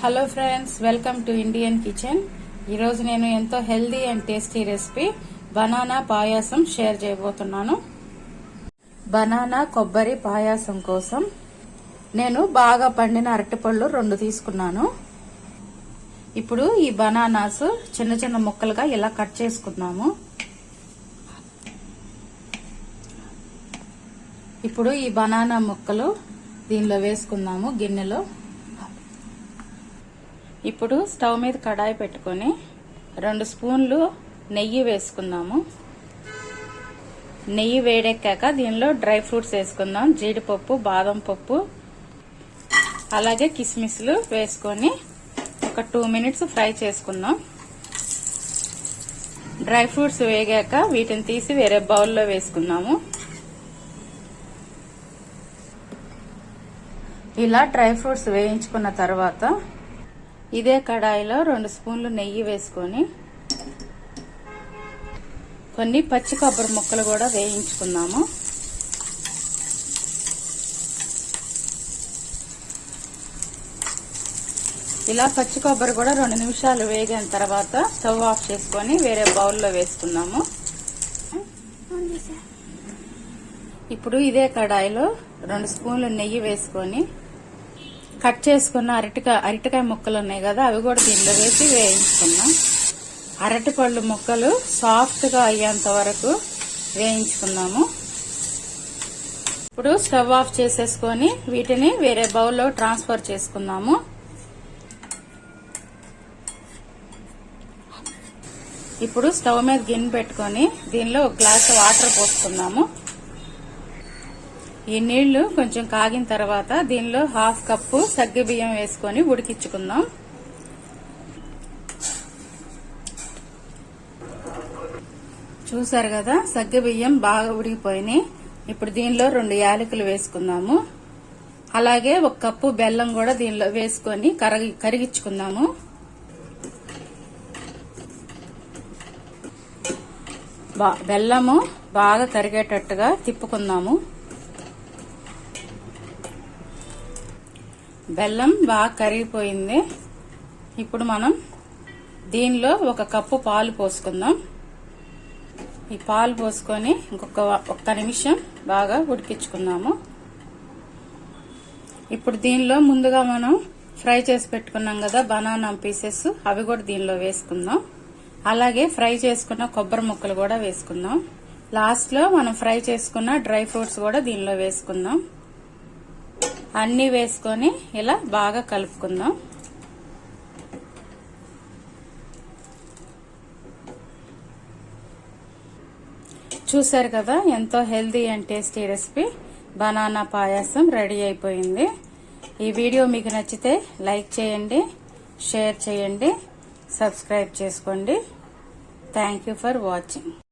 Hello friends welcome to Indian kitchen ఈరోజు నేను ఎంతో healthy and tasty recipe banana payasam share చేయబోతున్నాను. Banana కొబ్బరి పాయాసం కోసం నేను బాగా పండిన అరటిపళ్ళు రెండు తీసుకున్నాను. ఇప్పుడు ఈ బనానాస్ చిన్న చిన్న ముక్కలుగా ఇలా కట్ చేసుకున్నాము ఇప్పుడు ఈ బనానా ముక్కలు దీనిలో వేసుకుందాము గిన్నెలో. ఇప్పుడు స్టవ్ మీద కడాయి పెట్టుకొని రెండు స్పూన్లు నెయ్యి వేసుకుందాము. నెయ్యి వేడెక్కాక దీనిలో డ్రై ఫ్రూట్స్ వేసుకుందాం. జీడిపప్పు బాదం పప్పు అలాగే కిస్మిస్లు వేసుకొని ఒక టూ మినిట్స్ ఫ్రై చేసుకుందాం. డ్రై ఫ్రూట్స్ వేగాక వీటిని తీసి వేరే బౌల్లో వేసుకుందాము. ఇలా డ్రై ఫ్రూట్స్ వేయించుకున్న తర్వాత ఇదే కడాయిలో రెండు స్పూన్లు నెయ్యి వేసుకొని కొన్ని పచ్చి కొబ్బరి ముక్కలు కూడా వేయించుకుందాము. ఇలా పచ్చి కొబ్బరి కూడా రెండు నిమిషాలు వేగిన తర్వాత స్టవ్ ఆఫ్ చేసుకొని వేరే బౌల్లో వేసుకుందాము. ఇప్పుడు ఇదే కడాయిలో రెండు స్పూన్లు నెయ్యి వేసుకొని కట్ చేసుకున్న అరటికాయ అరటికాయ ముక్కలు ఉన్నాయి కదా అవి కూడా దీనిలో వేసి వేయించుకున్నాం అరటిపళ్ళు ముక్కలు సాఫ్ట్గా అయ్యేంత వరకు వేయించుకున్నాము ఇప్పుడు స్టవ్ ఆఫ్ చేసేసుకొని వీటిని వేరే బౌల్లో ట్రాన్స్ఫర్ చేసుకుందాము. ఇప్పుడు స్టవ్ మీద గిన్నె పెట్టుకొని దీనిలో ఒక గ్లాస్ వాటర్ పోసుకుందాము. ఈ నీళ్ళు కొంచెం కాగిన తర్వాత దీనిలో హాఫ్ కప్పు సగ్గు బియ్యం వేసుకొని ఉడికించుకుందాం. చూసారు కదా సగ్గు బియ్యం బాగా ఉడికిపోయినాయి. ఇప్పుడు దీనిలో రెండు యాలకులు వేసుకుందాము. అలాగే ఒక కప్పు బెల్లం కూడా దీనిలో వేసుకొని కరగి కరిగించుకుందాము. బెల్లము బాగా కరిగేటట్టుగా తిప్పుకుందాము. బెల్లం బాగా కరిగిపోయింది. ఇప్పుడు మనం దీనిలో ఒక కప్పు పాలు పోసుకుందాం. ఈ పాలు పోసుకొని ఇంకొక ఒక్క నిమిషం బాగా ఉడికించుకుందాము. ఇప్పుడు దీనిలో ముందుగా మనం ఫ్రై చేసి పెట్టుకున్నాం కదా బనానా పీసెస్ అవి కూడా దీనిలో వేసుకుందాం. అలాగే ఫ్రై చేసుకున్న కొబ్బరి ముక్కలు కూడా వేసుకుందాం. లాస్ట్లో మనం ఫ్రై చేసుకున్న డ్రై ఫ్రూట్స్ కూడా దీనిలో వేసుకుందాం. అన్నీ వేసుకొని ఇలా బాగా కలుపుకుందాం. చూసారు కదా ఎంతో healthy and tasty recipe. Banana payasam ready అయిపోయింది. ఈ వీడియో మీకు నచ్చితే లైక్ చేయండి షేర్ చేయండి సబ్స్క్రైబ్ చేసుకోండి. Thank for watching.